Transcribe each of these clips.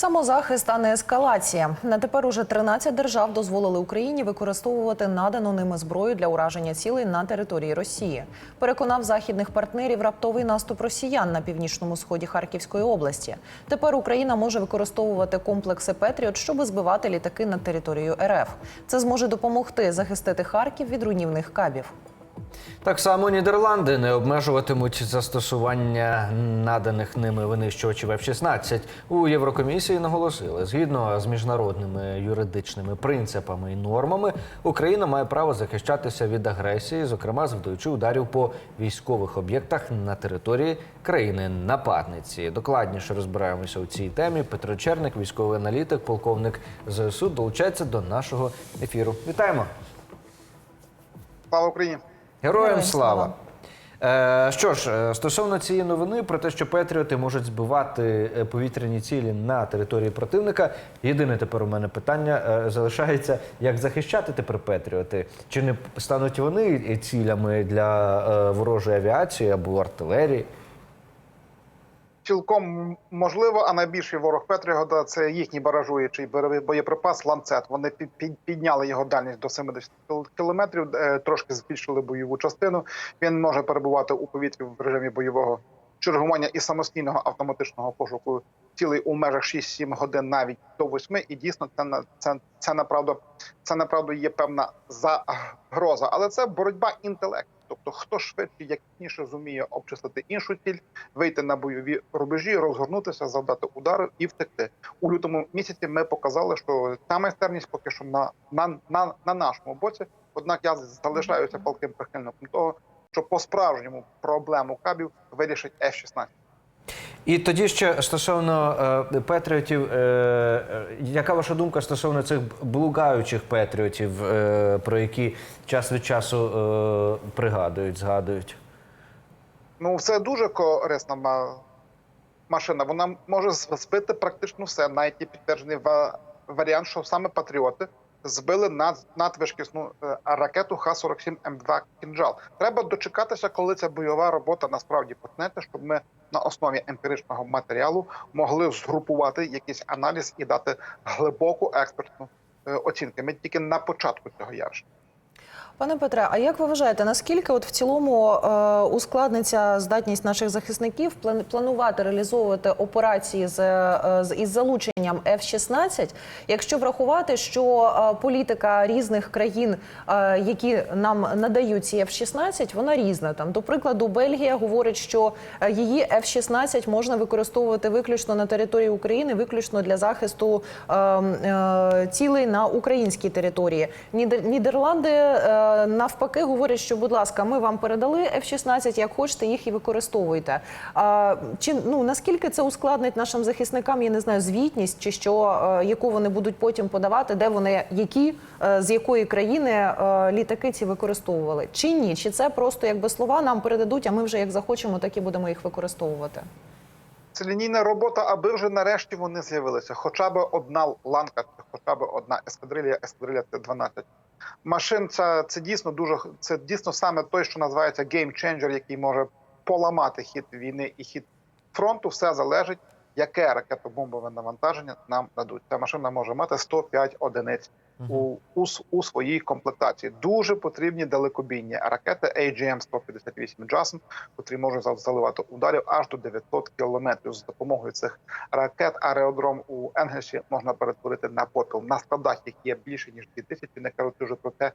Самозахист, а не ескалація. На тепер уже 13 держав дозволили Україні використовувати надану ними зброю для ураження цілей на території Росії. Переконав західних партнерів раптовий наступ росіян на північному сході Харківської області. Тепер Україна може використовувати комплекси Петріот, щоб збивати літаки над територією РФ. Це зможе допомогти захистити Харків від руйнівних кабів. Так само Нідерланди не обмежуватимуть застосування наданих ними винищувачів F-16. У Єврокомісії наголосили, згідно з міжнародними юридичними принципами і нормами, Україна має право захищатися від агресії, зокрема завдаючи ударів по військових об'єктах на території країни-нападниці. Докладніше розбираємося у цій темі. Петро Черник, військовий аналітик, полковник ЗСУ, долучається до нашого ефіру. Вітаємо! Слава Україні! Героям слава! Е, що ж, е, стосовно цієї новини про те, що Петріоти можуть збивати е, повітряні цілі на території противника. Єдине тепер у мене питання е, залишається, як захищати тепер Петріоти? Чи не стануть вони цілями для е, ворожої авіації або артилерії? Цілком можливо, а найбільший ворог Петрігода це їхній баражуючий боєприпас ланцет. Вони під- під- підняли його дальність до 70 кілометрів, е, трошки збільшили бойову частину. Він може перебувати у повітрі в режимі бойового чергування і самостійного автоматичного пошуку цілей у межах 6-7 годин, навіть до 8. І дійсно це на це, це направду це направду є певна загроза, але це боротьба інтелекту. Тобто, хто швидше, якніше зуміє обчислити іншу ціль, вийти на бойові рубежі, розгорнутися, завдати удари і втекти. У лютому місяці ми показали, що ця майстерність поки що на, на, на, на нашому боці. Однак я залишаюся палким прихильником того, що по справжньому проблему кабів вирішить F-16. І тоді ще стосовно е, патріотів, е, е, яка ваша думка стосовно цих блукаючих патріотів, е, про які час від часу е, пригадують, згадують? Ну, це дуже корисна машина. Вона може збити практично все. Навіть підтверджений варіант, що саме патріоти збили над, надважкісну е, ракету Х-47 М2 «Кінжал». Треба дочекатися, коли ця бойова робота насправді почнеться, щоб ми на основі емпіричного матеріалу могли згрупувати якийсь аналіз і дати глибоку експертну е, оцінку. Ми тільки на початку цього явища. Пане Петре, а як ви вважаєте, наскільки от в цілому е, ускладниться здатність наших захисників план- планувати реалізовувати операції з, е, з із залученням F-16, якщо врахувати, що е, політика різних країн, е, які нам надають ці F-16, вона різна. Там, до прикладу, Бельгія говорить, що е, її F-16 можна використовувати виключно на території України, виключно для захисту е, е, цілей на українській території. Нідер- Нідерланди е, навпаки говорять, що, будь ласка, ми вам передали F-16, як хочете, їх і використовуйте. А, чи ну наскільки це ускладнить нашим захисникам? Я не знаю, звітність чи що, е, яку вони будуть потім подавати, де вони які е, з якої країни е, літаки ці використовували, чи ні? Чи це просто якби слова нам передадуть, а ми вже як захочемо, так і будемо їх використовувати? Це лінійна робота, аби вже нарешті вони з'явилися. Хоча б одна ланка, хоча б одна ескадрилія, ескадрилія це 12 машин. Це, це дійсно дуже це дійсно саме той, що називається геймченджер, який може поламати хід війни і хід фронту. Все залежить, яке ракетобомбове навантаження нам дадуть. Ця машина може мати 105 одиниць. У, у, у своїй комплектації дуже потрібні далекобійні ракети AGM-158 JASM, котрі можуть заливати ударів аж до 900 кілометрів. З допомогою цих ракет аеродром у Енгельсі можна перетворити на попіл. На складах їх є більше ніж 2000, не кажучи вже про те,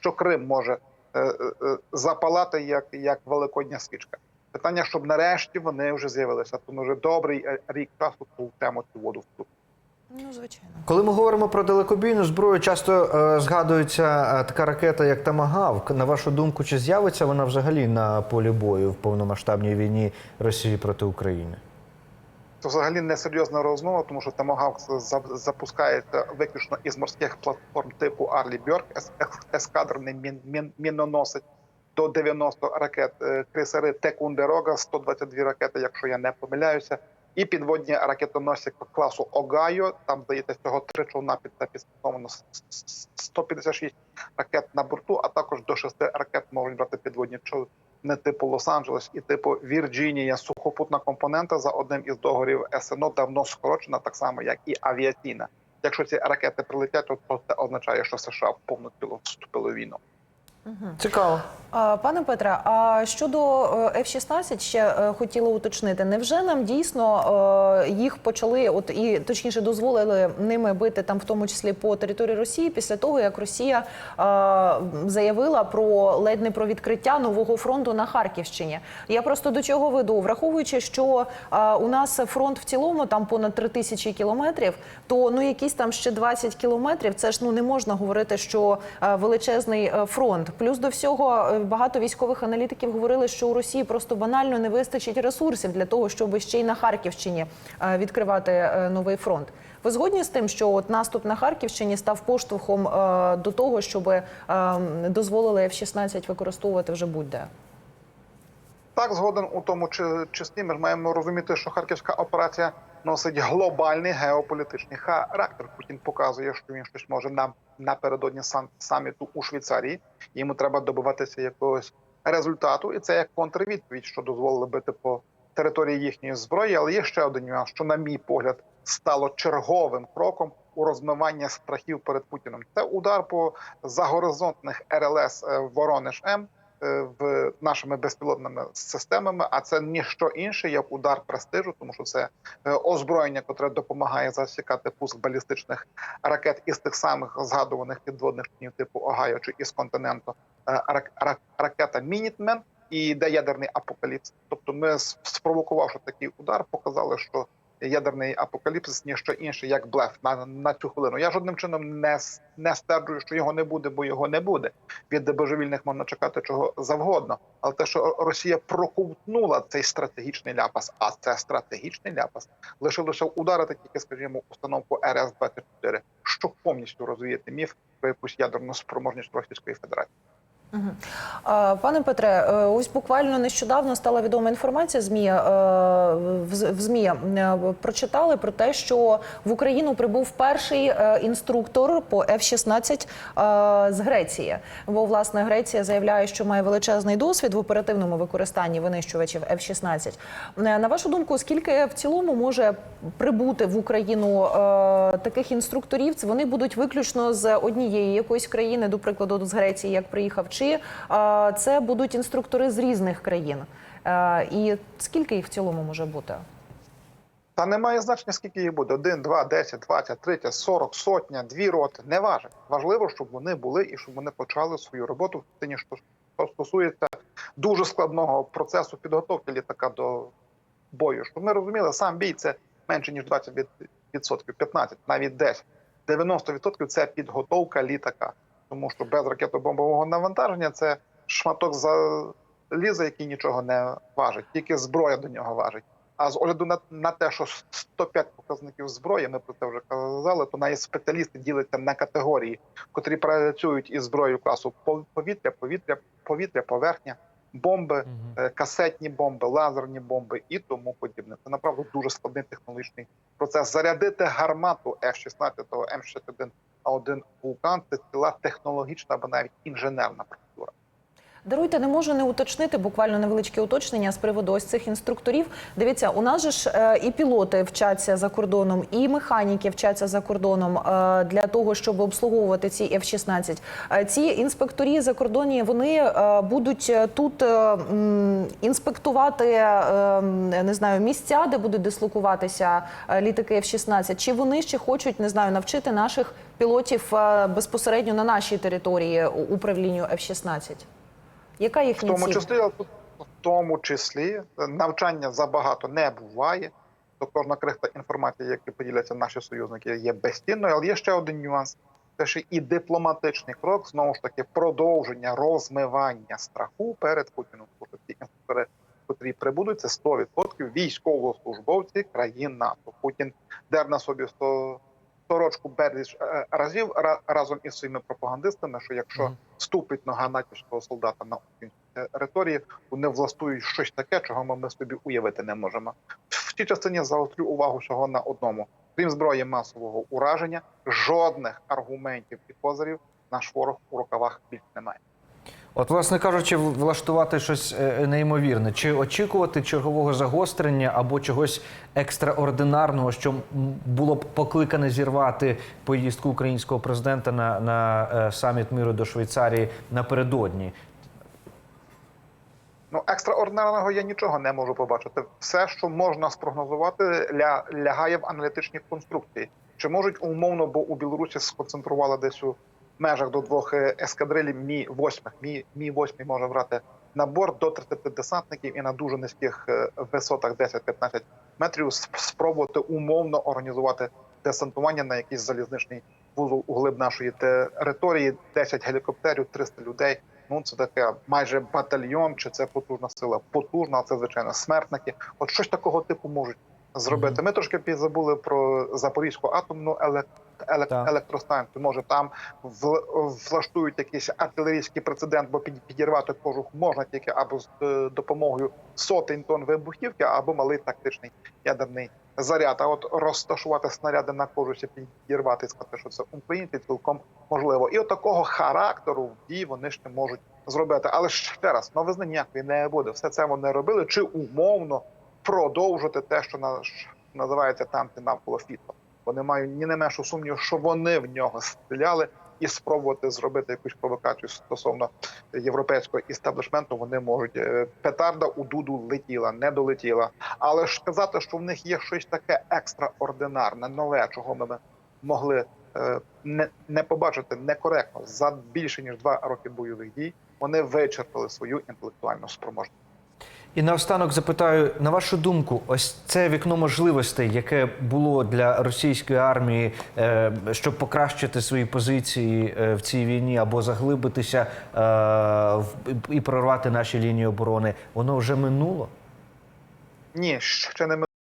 що Крим може е, е, е, запалати як, як великодня свічка. Питання, щоб нарешті вони вже з'явилися. Тому вже добрий рік часу ту тему цю воду втруп. Ну звичайно. Коли ми говоримо про далекобійну зброю, часто е, згадується е, така ракета, як Тамагавк. На вашу думку, чи з'явиться вона взагалі на полі бою в повномасштабній війні Росії проти України? Це взагалі не серйозна розмова, тому що Тамагавк запускається виключно із морських платформ типу Арлі Бьорк, ес- ес- ескадрний мін, мін, міноносець до 90 ракет е, крейсери Текундерога, 122 ракети, якщо я не помиляюся, і підводні ракетоносці класу Огайо. Там здається всього три човна під це підстосовано 156 ракет на борту, а також до 6 ракет можуть брати підводні чо- не типу Лос-Анджелес і типу Вірджинія. Сухопутна компонента за одним із договорів СНО давно скорочена, так само як і авіаційна. Якщо ці ракети прилетять, то це означає, що США повноціло вступили в війну. Цікаво. Пане Петре, а щодо е, F-16 ще е, хотіла уточнити. Невже нам дійсно е, їх почали, от і точніше дозволили ними бити там, в тому числі по території Росії, після того як Росія заявила про ледь не про відкриття нового фронту на Харківщині? Я просто до чого веду, враховуючи, що у нас фронт в цілому там понад 3 тисячі кілометрів, то ну якісь там ще 20 кілометрів. Це ж ну не можна говорити, що величезний фронт. Плюс до всього е, багато військових аналітиків говорили, що у Росії просто банально не вистачить ресурсів для того, щоб ще й на Харківщині е, відкривати е, новий фронт. Ви згодні з тим, що от наступ на Харківщині став поштовхом до того, щоб е, дозволили F-16 використовувати вже будь-де? Так, згоден у тому чи- числі ми маємо розуміти, що харківська операція носить глобальний геополітичний характер. Путін показує, що він щось може нам напередодні сам саміту у Швейцарії. Йому треба добиватися якогось результату, і це як контрвідповідь, що дозволили бити по території їхньої зброї. Але є ще один нюанс, що, на мій погляд, стало черговим кроком у розмивання страхів перед Путіним. Це удар по загоризонтних РЛС е, Воронеж М в нашими безпілотними системами. А це ніщо інше, як удар престижу, тому що це е, озброєння, котре допомагає засікати пуск балістичних ракет із тих самих згадуваних підводних чинів типу Огайо чи із континенту е, рак- рак- ракета Мінітмен і йде ядерний апокаліпс. Тобто, ми спровокувавши такий удар, показали, що ядерний апокаліпсис ніщо інше, як блеф на, на цю хвилину. Я жодним чином не, не стверджую, що його не буде, бо його не буде. Від божевільних можна чекати чого завгодно. Але те, що Росія проковтнула цей стратегічний ляпас, а це стратегічний ляпас, лишилося ударити тільки, скажімо, установку РС 24 щоб повністю розвіяти міф про якусь ядерну спроможність Російської Федерації. Пане Петре, е, ось буквально нещодавно стала відома інформація. ЗМІ е, в ЗМІ е, прочитали про те, що в Україну прибув перший інструктор по F-16 е, з Греції. Бо власне Греція заявляє, що має величезний досвід в оперативному використанні винищувачів F-16. Е, На вашу думку, скільки в цілому може прибути в Україну таких інструкторів? Вони будуть виключно з однієї якоїсь країни, до прикладу, з Греції, як приїхав, чи е, це будуть інструктори з різних країн? Е, І скільки їх в цілому може бути? Та немає значення, скільки їх буде: один, два, десять, двадцять, тридцять, сорок, сотня, дві роти. Не важить. Важливо, щоб вони були і щоб вони почали свою роботу в що що стосується дуже складного процесу підготовки літака до бою. Щоб ми розуміли, сам бій це менше ніж 20%, 15, навіть 10. 90% це підготовка літака, тому що без ракетобомбового навантаження це шматок заліза, який нічого не важить, тільки зброя до нього важить. А з огляду на, на те, що 105 показників зброї, ми про це вже казали, то навіть спеціалісти діляться на категорії, котрі працюють із зброєю класу пов- повітря, повітря, повітря, поверхня, бомби, е, касетні бомби, лазерні бомби і тому подібне. Це направду дуже складний технологічний процес. Зарядити гармату F-16, М61 А1 вулкан це ціла технологічна або навіть інженерна. Даруйте, не можу не уточнити буквально невеличке уточнення з приводу ось цих інструкторів. Дивіться, у нас же ж е, і пілоти вчаться за кордоном, і механіки вчаться за кордоном е, для того, щоб обслуговувати ці F-16. Е, Ці інспекторі закордонні вони будуть тут інспектувати не знаю місця, де будуть дислокуватися літаки F-16, чи вони ще хочуть не знаю навчити наших пілотів безпосередньо на нашій території управлінню F-16? Яка В тому ціль? числі, в тому числі е, навчання забагато не буває. То кожна крихта інформації, які поділяться наші союзники, є безцінною. Але є ще один нюанс: це ще і дипломатичний крок, знову ж таки, продовження розмивання страху перед Путіним. Тому що ці інструктори, котрі прибудуть, це 100% військовослужбовці країн НАТО. Путін дер на собі 100 сорочку безліч е, разів ра- разом із своїми пропагандистами, що якщо вступить ступить нога натівського солдата на території, вони властують щось таке, чого ми, ми собі уявити не можемо. В цій частині заострю увагу всього на одному: крім зброї масового ураження, жодних аргументів і козирів наш ворог у рукавах більш немає. От, власне кажучи, влаштувати щось е, неймовірне. Чи очікувати чергового загострення або чогось екстраординарного, що було б покликане зірвати поїздку українського президента на, на е, саміт миру до Швейцарії напередодні? Ну, екстраординарного я нічого не можу побачити. Все, що можна спрогнозувати, ля, лягає в аналітичні конструкції. Чи можуть умовно, бо у Білорусі сконцентрували десь у межах до двох е, ескадрилів мі 8 Мі, мі 8 може брати на борт до 30 десантників і на дуже низьких е, висотах 10-15 метрів спробувати умовно організувати десантування на якийсь залізничний вузол у глиб нашої території. 10 гелікоптерів, 300 людей. Ну, це таке майже батальйон, чи це потужна сила? Потужна, це звичайно смертники. От щось такого типу можуть зробити. Ми трошки підзабули про Запорізьку атомну елек... електростанцію. Може там влаштують якийсь артилерійський прецедент, бо під... підірвати кожух можна тільки або з е, допомогою сотень тонн вибухівки, або малий тактичний ядерний заряд. А от розташувати снаряди на кожусі, підірвати сказати, що це українці, цілком можливо. І от такого характеру в дії вони ще можуть зробити. Але ще раз, новизни ніякої не буде. Все це вони робили, чи умовно продовжити те, що на- називається танки навколо фіто. Вони мають ні не меншу сумніву, що вони в нього стріляли. І спробувати зробити якусь провокацію стосовно європейського істеблішменту вони можуть. Е, Петарда у дуду летіла, не долетіла. Але ж сказати, що в них є щось таке екстраординарне, нове, чого ми могли е, не, не побачити некоректно за більше ніж два роки бойових дій. Вони вичерпали свою інтелектуальну спроможність. І наостанок запитаю, на вашу думку, ось це вікно можливостей, яке було для російської армії, е, щоб покращити свої позиції е, в цій війні або заглибитися е, і прорвати наші лінії оборони, воно вже минуло? Ні, ще не минуло.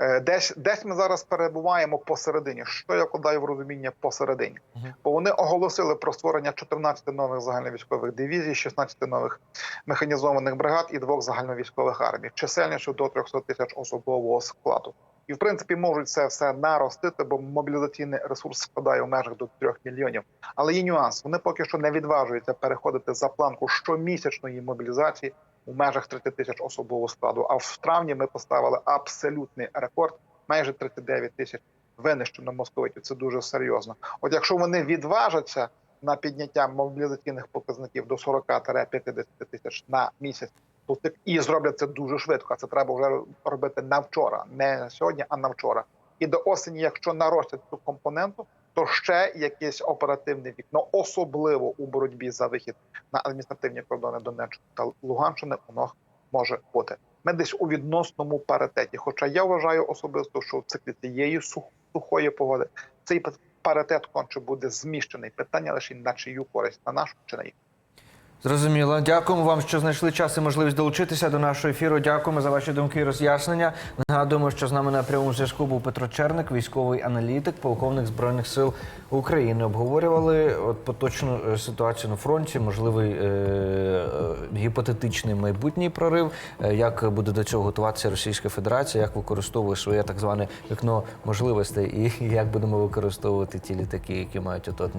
Е, Десь, десь ми зараз перебуваємо посередині. Що я вкладаю в розуміння посередині? Бо вони оголосили про створення 14 нових загальновійськових дивізій, 16 нових механізованих бригад і двох загальновійськових армій, чисельністю до 300 тисяч особового складу. І в принципі можуть це все наростити, бо мобілізаційний ресурс складає в межах до 3 мільйонів. Але є нюанс. Вони поки що не відважуються переходити за планку щомісячної мобілізації у межах 30 тисяч особового складу. А в травні ми поставили абсолютний рекорд майже 39 тисяч винищено московитів. Це дуже серйозно. От якщо вони відважаться на підняття мобілізаційних показників до 40-50 тисяч на місяць, то і зроблять це дуже швидко. А це треба вже робити на вчора, не сьогодні, а на вчора. І до осені, якщо наростять цю компоненту, то ще якесь оперативне вікно, особливо у боротьбі за вихід на адміністративні кордони Донеччини та Луганщини, воно може бути. Ми десь у відносному паритеті. Хоча я вважаю особисто, що в циклі цієї сухої погоди цей паритет конче буде зміщений. Питання лише на чию користь, на нашу чи на їх. Зрозуміло. Дякуємо вам, що знайшли час і можливість долучитися до нашого ефіру. Дякуємо за ваші думки і роз'яснення. Нагадуємо, що з нами на прямому зв'язку був Петро Черник, військовий аналітик, полковник збройних сил України. Обговорювали от поточну е, ситуацію на фронті, можливий е, е, гіпотетичний майбутній прорив, е, як буде до цього готуватися Російська Федерація, як використовує своє так зване вікно можливостей, і як будемо використовувати ті літаки, які мають от от